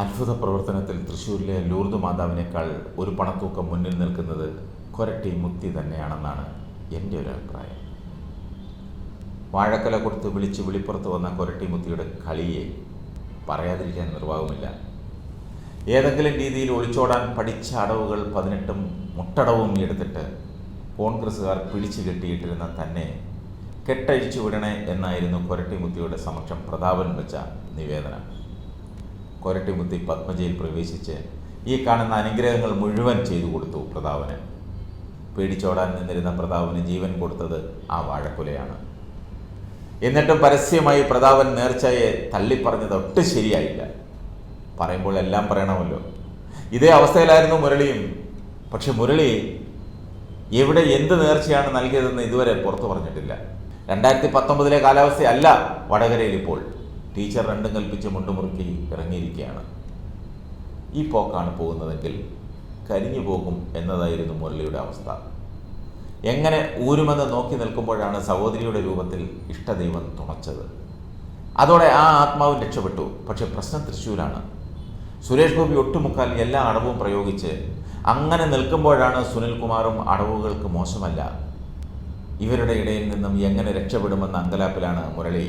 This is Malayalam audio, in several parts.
അത്ഭുത പ്രവർത്തനത്തിൽ തൃശ്ശൂരിലെ ലൂർദ് മാതാവിനേക്കാൾ ഒരു പണത്തൂക്കം മുന്നിൽ നിൽക്കുന്നത് കൊരട്ടി മുത്തി തന്നെയാണെന്നാണ് എന്റെ ഒരു അഭിപ്രായം. വാഴക്കല കൊടുത്ത് വിളിച്ച് വിളിപ്പുറത്ത് വന്ന കൊരട്ടി മുത്തിയുടെ കളിയെ പറയാതിരിക്കാൻ നിർവാഹമില്ല ഏതെങ്കിലും രീതിയിൽ ഒളിച്ചോടാൻ പഠിച്ച അടവുകൾ പതിനെട്ടും മുട്ടടവും എടുത്തിട്ട് കോൺഗ്രസ്സുകാർ പിടിച്ചു കെട്ടിയിട്ടിരുന്ന തന്നെ കെട്ടഴിച്ചു വിടണേ എന്നായിരുന്നു കൊരട്ടിമുത്തിയുടെ സമക്ഷം പ്രതാപൻ വെച്ച നിവേദനം. കൊരട്ടിമുത്തി പത്മജയിൽ പ്രവേശിച്ച് ഈ കാണുന്ന അനുഗ്രഹങ്ങൾ മുഴുവൻ ചെയ്തു കൊടുത്തു പ്രതാപന്. പേടിച്ചോടാൻ നിന്നിരുന്ന പ്രതാപന് ജീവൻ കൊടുത്തത് ആ വാഴക്കുലയാണ്. എന്നിട്ടും പരസ്യമായി പ്രതാപൻ നേർച്ചയെ തള്ളിപ്പറഞ്ഞത് ഒട്ടും ശരിയായില്ല. പറയുമ്പോൾ എല്ലാം പറയണമല്ലോ. ഇതേ അവസ്ഥയിലായിരുന്നു മുരളിയും. പക്ഷെ മുരളി എവിടെ എന്ത് നേർച്ചയാണ് നൽകിയതെന്ന് ഇതുവരെ പുറത്തു പറഞ്ഞിട്ടില്ല. രണ്ടായിരത്തി പത്തൊമ്പതിലെ കാലാവസ്ഥയല്ല വടകരയിൽ ഇപ്പോൾ. ടീച്ചർ രണ്ടും കൽപ്പിച്ച് മുണ്ടുമുറുക്കി ഇറങ്ങിയിരിക്കുകയാണ്. ഈ പോക്കാണ് പോകുന്നതെങ്കിൽ കരിഞ്ഞു പോകും എന്നതായിരുന്നു മുരളിയുടെ അവസ്ഥ. എങ്ങനെ ഊരുമെന്ന് നോക്കി നിൽക്കുമ്പോഴാണ് സഹോദരിയുടെ രൂപത്തിൽ ഇഷ്ടദൈവം തുണച്ചത്. അതോടെ ആ ആത്മാവും രക്ഷപ്പെട്ടു. പക്ഷെ പ്രശ്നം തൃശ്ശൂരാണ്. സുരേഷ് ഗോപി ഒട്ടുമുക്കാൽ എല്ലാ അടവും പ്രയോഗിച്ച് അങ്ങനെ നിൽക്കുമ്പോഴാണ് സുനിൽകുമാറും അടവുകൾക്ക് മോശമല്ല. ഇവരുടെ ഇടയിൽ നിന്നും എങ്ങനെ രക്ഷപ്പെടുമെന്ന അങ്കലാപ്പിലാണ് മുരളി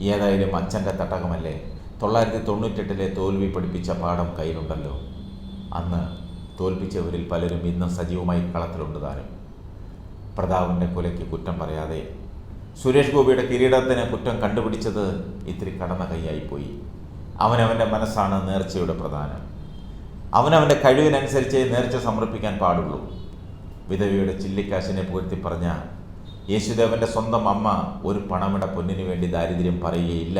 ഏതായാലും അച്ഛന്റെ തട്ടകമല്ലേ? തൊള്ളായിരത്തി തൊണ്ണൂറ്റെട്ടിലെ തോൽവി പഠിപ്പിച്ച പാഠം കയ്യിലുണ്ടല്ലോ. അന്ന് തോൽപ്പിച്ചവരിൽ പലരും ഇന്നും സജീവമായി കളത്തിലുണ്ട് താനും. പ്രതാപന്റെ കൊലയ്ക്ക് കുറ്റം പറയാതെ സുരേഷ് ഗോപിയുടെ കിരീടത്തിന് കുറ്റം കണ്ടുപിടിച്ചത് ഇത്തിരി കടന്ന കൈയായിപ്പോയി അവനവന്റെ മനസ്സാണ് നേർച്ചയുടെ പ്രധാനം. അവനവന്റെ കഴിവിനനുസരിച്ച് നേർച്ച സമർപ്പിക്കാൻ പാടുള്ളൂ. വിധവയുടെ ചില്ലിക്കാശിനെ പുകഴ്ത്തി പറഞ്ഞ യേശുദേവന്റെ സ്വന്തം അമ്മ ഒരു പണമിട പൊന്നിനു വേണ്ടി ദാരിദ്ര്യം പറയുകയില്ല.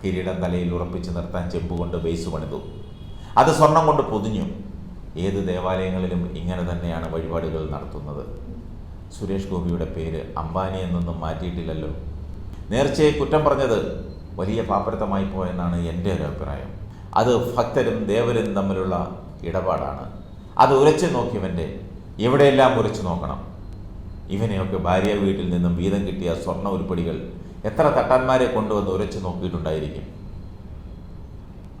കിരീടം തലയിൽ ഉറപ്പിച്ചു നിർത്താൻ ചെമ്പുകൊണ്ട് ബേസ് പണിതു. അത് സ്വർണം കൊണ്ട് പൊതിഞ്ഞു. ഏത് ദേവാലയങ്ങളിലും ഇങ്ങനെ തന്നെയാണ് വഴിപാടുകൾ നടത്തുന്നത്. സുരേഷ് ഗോപിയുടെ പേര് അംബാനി എന്നൊന്നും മാറ്റിയിട്ടില്ലല്ലോ. നേർച്ചയെ കുറ്റം പറഞ്ഞത് വലിയ പാപ്പരത്തമായി പോയെന്നാണ് എന്റെ ഒരു അഭിപ്രായം. അത് ഭക്തരും ദേവരും തമ്മിലുള്ള ഇടപാടാണ്. അത് ഉരച്ചു നോക്കിയവന്റെ എവിടെയെല്ലാം ഉരച്ചു നോക്കണം? ഇവനെയൊക്കെ ഭാര്യ വീട്ടിൽ നിന്നും വീതം കിട്ടിയ സ്വർണ ഉരുപ്പടികൾ എത്ര തട്ടാന്മാരെ കൊണ്ടുവന്ന് ഉരച്ചു നോക്കിയിട്ടുണ്ടായിരിക്കും?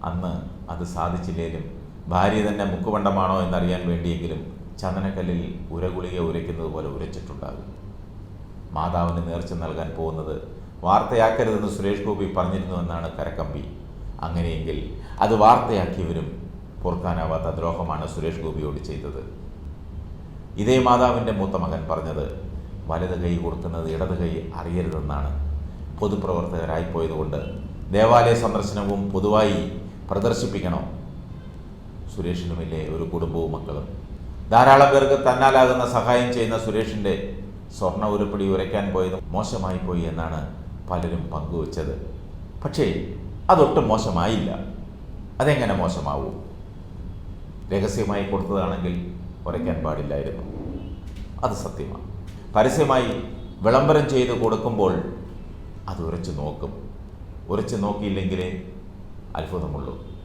അന്ന് അത് സാധിച്ചില്ലേലും ഭാര്യ തന്നെ മുക്കുവണ്ടമാണോ എന്നറിയാൻ വേണ്ടിയെങ്കിലും ചന്ദനക്കല്ലിൽ ഉരഗുളിക ഉരയ്ക്കുന്നത് പോലെ ഉരച്ചിട്ടുണ്ടാകും. മാതാവിന് നേർച്ച നൽകാൻ പോകുന്നത് വാർത്തയാക്കരുതെന്ന് സുരേഷ് ഗോപി പറഞ്ഞിരുന്നുവെന്നാണ് കരക്കമ്പി. അങ്ങനെയെങ്കിൽ അത് വാർത്തയാക്കിയവരും പൊറുക്കാനാവാത്ത ദ്രോഹമാണ് സുരേഷ് ഗോപിയോട് ചെയ്തത്. ഇതേ മാതാവിന്റെ മൂത്ത മകൻ പറഞ്ഞത് വലത് കൈ കൊടുക്കുന്നത് ഇടത് കൈ അറിയരുതെന്നാണ്. പൊതുപ്രവർത്തകരായിപ്പോയതുകൊണ്ട് ദേവാലയ സന്ദർശനവും പൊതുവായി പ്രദർശിപ്പിക്കണോ. സുരേഷിനുമില്ലേ ഒരു കുടുംബവും മക്കളും. ധാരാളം പേർക്ക് തന്നാലാകുന്ന സഹായം ചെയ്യുന്ന സുരേഷിന്റെ സ്വർണ ഉരുപ്പടി ഉരയ്ക്കാൻ പോയത് മോശമായി പോയി എന്നാണ് പലരും പങ്കുവച്ചത്. പക്ഷേ അതൊട്ടും മോശമായില്ല. അതെങ്ങനെ മോശമാവൂ? രഹസ്യമായി കൊടുത്തതാണെങ്കിൽ ഉരയ്ക്കാൻ പാടില്ലായിരുന്നു. അത് സത്യമാണ്. പരസ്യമായി വിളംബരം ചെയ്ത് കൊടുക്കുമ്പോൾ അത് ഉരച്ചു നോക്കും. ഉരച്ചു നോക്കിയില്ലെങ്കിലേ അത്ഭുതമുള്ളൂ.